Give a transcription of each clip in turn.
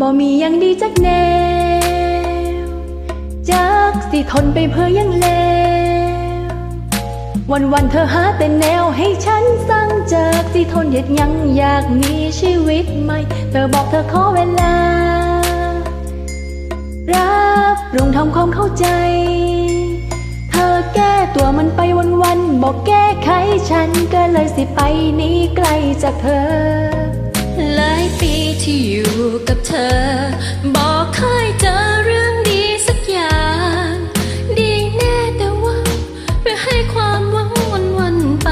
บ่มียังดีจักแนวจักสิทนไปเพื่อยังแล้ววันวันเธอหาแต่แนวให้ฉันสั่งจากสิทนเหตุหยังอยากมีชีวิตใหม่ เธอบอกเธอขอเวลา รับปรุงทำความเข้าใจ เธอแก้ตัวมันไปวันวันบอกแก้ไขฉันก็เลยสิไปนี้ไกลจากเธอ หลายปีที่อยู่กับเธอ บอกเคยเจอเรื่องดีสักอย่าง ดีแน่แต่ว่าเพื่อให้ความหวังวันวันไป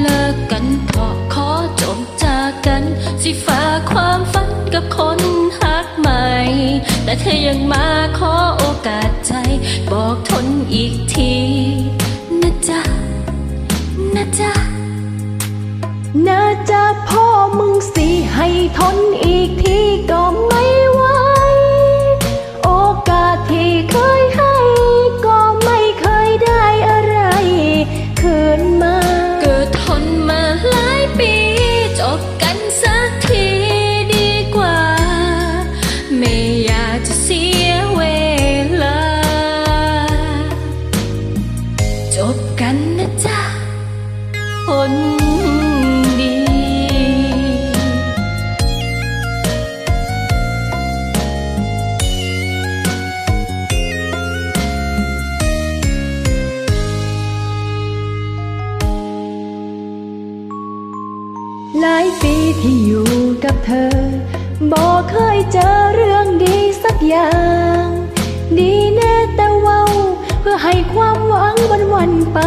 เลิกกันเพราะขอจบจากกัน สิฝากความฝันกับคนหักใหม่ แต่เธอยังมาขอโอกาสใจ บอกทนอีกที น่าจะพ่อมึงสิให้ทนอีกทีก็ไม่ไหว โอกาสที่เคยให้ก็ไม่เคยได้อะไรคืนมา เกิดทนมาหลายปี จบกันสักทีดีกว่า ไม่อยากจะเสีย หลายปีที่อยู่กับเธอ บอกเคยเจอเรื่องดีสักอย่าง ดีแน่แต่เว่าเพื่อให้ความหวังวันวันไป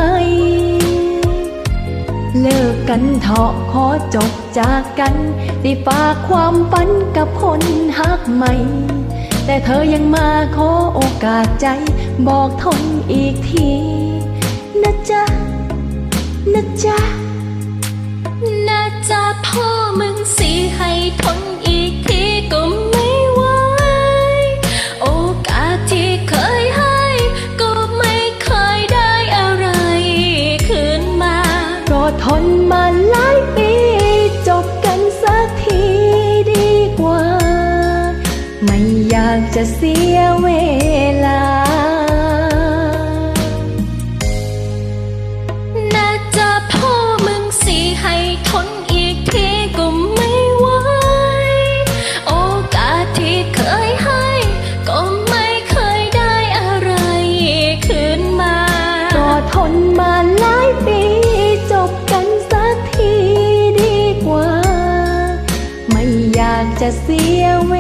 เลิกกันเถาะขอจบจากกันสิฝากความฝันกับคนหักใหม่ แต่เธอยังมาขอโอกาสใจ บอกทนอีกที นะจ๊ะ นะจ๊ะ น่า จะเสียเว